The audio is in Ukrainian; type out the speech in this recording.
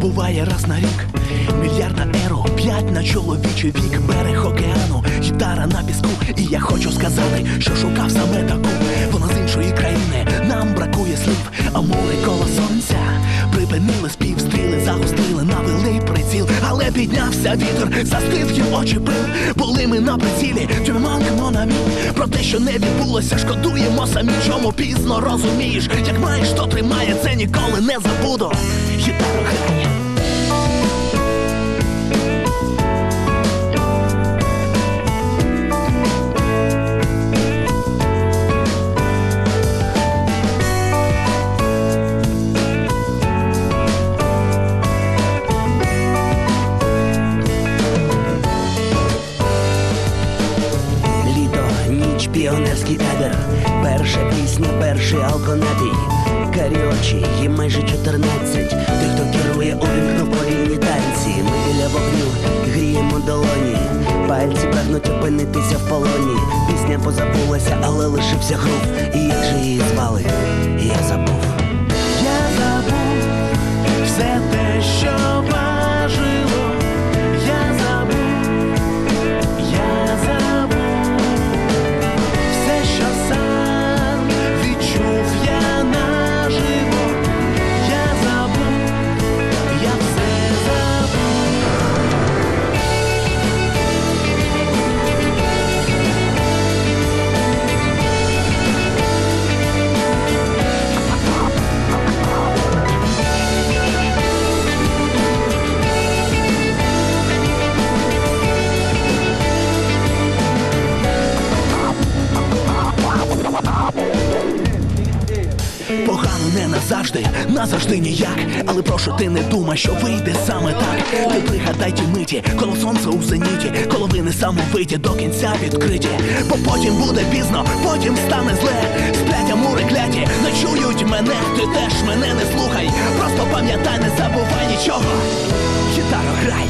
Буває раз на рік. Мільярда еро, п'ять на чоловічий вік, берег океану, гітара на піску. І я хочу сказати, що шукав саме таку. Вона з іншої країни, нам бракує слів, а море коло сонця. Припинили спів, стріли, загострили, навели приціл, але піднявся вітер, застив їм очі пил. Були ми на прицілі, тюрманкно на мій. Про те, що не відбулося, шкодуємо самі, чому пізно розумієш. Як маєш, то тримає, це ніколи не забуду. Гітара піонерський табір, перша пісня, перший алконапій, каріочі, їм майже 14 Той, хто керує, увімкнув повільні танці. Ми біля вогню гріємо долоні, пальці прагнуть опинитися в полоні. Пісня позабулася, але лишився грув. І як же її звали? Я забув. Я забув все те, що назавжди, назавжди ніяк. Але прошу, ти не думай, що вийде саме так. Ти пригадай ті миті, коло сонце у зеніті, коловини самовиті до кінця відкриті. Бо потім буде пізно, потім стане зле. Сплять амури кляті, не чують мене, ти теж мене не слухай. Просто пам'ятай, не забувай нічого. Гітаро грай.